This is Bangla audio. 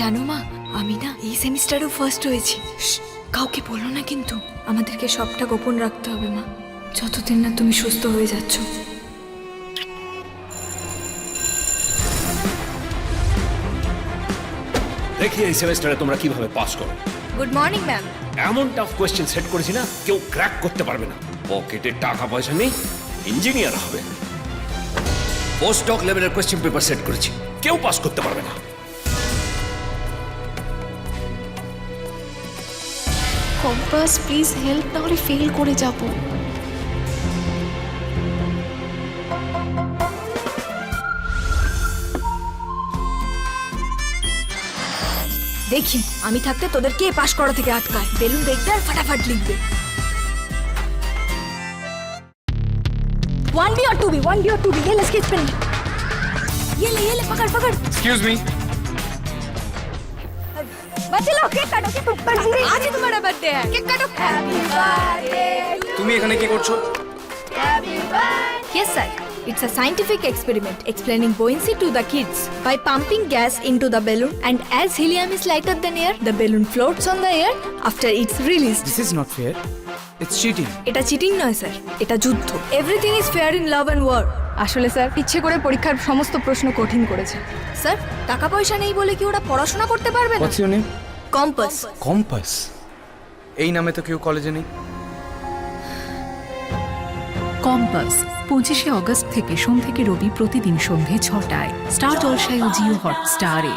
জানো মা আমি না এই সেমিস্টারেও ফার্স্ট হয়েছি। কাউকে বলো না কিন্তু আমাদেরকে সবটা গোপন রাখতে হবে মা। যতদিন না তুমি সুস্থ হয়ে যাচ্ছ। দেখি এই সেমিস্টারে তোমরা কীভাবে পাস করো। গুড মর্নিং ম্যাম এমন টাফ কোয়েশ্চেন সেট করেছি না কেউ ক্র্যাক করতে পারবে না। পকেটে টাকা পয়সা নেই ইঞ্জিনিয়ার হবে। পোস্ট ডক লেভেলের কোয়েশ্চেন পেপার সেট করেছি কেউ পাস করতে পারবে না। কম্পাস প্লিজ হেল্প নাহলে ফেল করে যাব দেখি আমি থাকতে তোদের কে পাশ করা থেকে আটকায় বেলুন দেখবে আর ফাটাফাট লিখবে वन बी और टू बी वन बी और टू बी ये ले स्केच पेन ये ले ये ले पकड़ पकड़ एक्सक्यूज मी বাচ্চা লাও কেক কাটো কেক কাটো আজই তোমার বার্থডে হ্যায় কেক কাটো হ্যাপি বার্থডে তুমি এখানে কি করছ happy birthday yes sir It's a scientific experiment explaining buoyancy to the kids by pumping gas into the balloon, and as helium is lighter than air, the balloon floats on the air after it's released. This is not fair. It's cheating. এটা চিটিং নয় স্যার এটা যুদ্ধ everything is fair in love and war আসলে স্যার ইচ্ছে করে পরীক্ষার সমস্ত প্রশ্ন কঠিন করেছে। স্যার টাকা পয়সা নেই বলে কি ওরা পড়াশোনা করতে পারবে না? What's your name compass. Compass? এই নামে তো কেউ কলেজে নেই। কম্পাস পঁচিশে অগস্ট থেকে সোম থেকে রবি প্রতিদিন সন্ধে ছটায়। স্টার জলসায় ও জিও হটস্টারে।